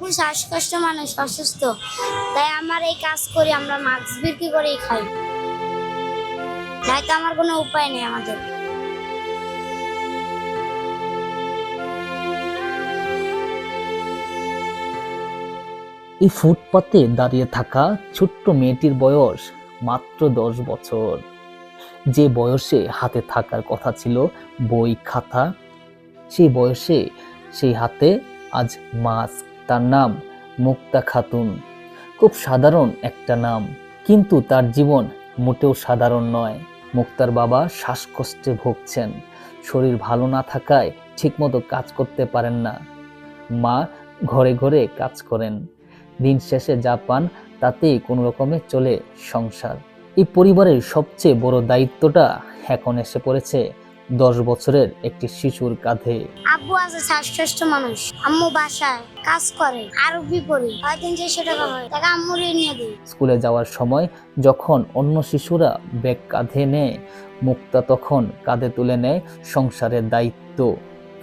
আব্বু শ্বাসকষ্ট মানুষ অসুস্থ। তাই আমার এই কাজ করি, আমরা মাছ বিক্রি করেই খাই। নয়তো আমার কোনো উপায় নেই আমাদের। এই ফুটপাতে দাঁড়িয়ে থাকা ছোট্ট মেয়েটির বয়স মাত্র দশ বছর। যে বয়সে হাতে থাকার কথা ছিল বই খাতা, সেই বয়সে সেই হাতে আজ মাস্ক। তার নাম মুক্তা খাতুন। খুব সাধারণ একটা নাম, কিন্তু তার জীবন মোটেও সাধারণ নয়। মুক্তার বাবা শ্বাসকষ্টে ভুগছেন। শরীর ভালো না থাকায় ঠিকমতো কাজ করতে পারেন না। মা ঘরে ঘরে কাজ করেন। দিন শেষে যা পান, তাতেই কোনো রকমে চলে সংসার। এই পরিবারের সবচেয়ে বড় দায়িত্বটা এখন এসে পড়েছে দশ বছরের একটি শিশুর কাঁধে। আব্বু আছে শ্বাসকষ্ট মানুষ। আম্মু বাসায় কাজ করে আরবি পড়ি টাকা হয় টাকা আম্মুরে নিয়ে দিই। স্কুলে যাওয়ার সময় যখন অন্য শিশুরা ব্যাগ কাঁধে নেয় মুক্তা তখন কাঁধে তুলে নেয় সংসারের দায়িত্ব।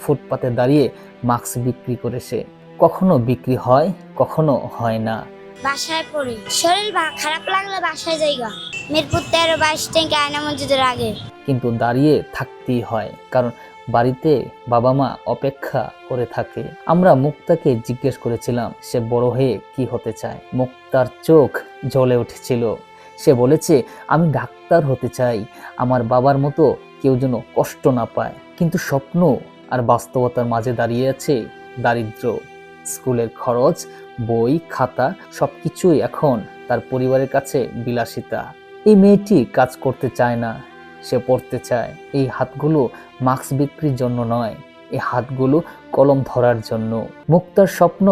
ফুটপাতে দাঁড়িয়ে মাস্ক বিক্রি করে সে। কখনো বিক্রি হয় কখনো হয় না। বাসায় পড়ি। শরীর খারাপ লাগলে বাসায় যাইগা মিরপুর তেরো বাইশ ট্যাঙ্কে আয়না মসজিদের আগে। কিন্তু দাঁড়িয়ে থাকতেই হয়। কারণ বাড়িতে বাবা মা অপেক্ষা করে থাকে। আমরা মুক্তাকে জিজ্ঞেস করেছিলাম, সে বড় হয়ে কি হতে চায়? মুক্তার চোখ জ্বলে উঠেছিল। সে বলেছে, আমি ডাক্তার হতে চাই। আমার বাবার মতো কেউ যেন কষ্ট না পায়। কিন্তু স্বপ্ন আর বাস্তবতার মাঝে দাঁড়িয়ে আছে দারিদ্র। স্কুলের খরচ, বই, খাতা সবকিছুই এখন তার পরিবারের কাছে বিলাসিতা। এই মেয়েটি কাজ করতে চায় না। সে পড়তে চায়। এই হাতগুলো মাস্ক বিক্রির জন্য নয়, এই হাতগুলো কলম ধরার জন্য। মুক্তার স্বপ্ন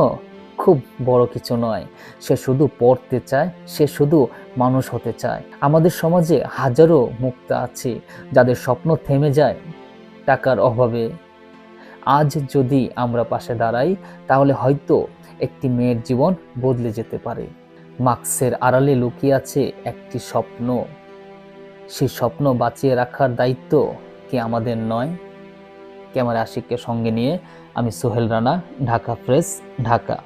খুব বড় কিছু নয়, সে শুধু পড়তে চায়, সে শুধু মানুষ হতে চায়। আমাদের সমাজে হাজারো মুক্তা আছে, যাদের স্বপ্ন থেমে যায় টাকার অভাবে। আজ যদি আমরা পাশে দাঁড়াই, তাহলে হয়তো একটি মেয়ের জীবন বদলে যেতে পারে। মাস্কের আড়ালে লুকিয়ে আছে একটি স্বপ্ন। সেই স্বপ্ন বাঁচিয়ে রাখার দায়িত্ব কি আমাদের নয়? ক্যামেরা আশিককে সঙ্গে নিয়ে আমি সোহেল রানা, ঢাকা প্রেস, ঢাকা।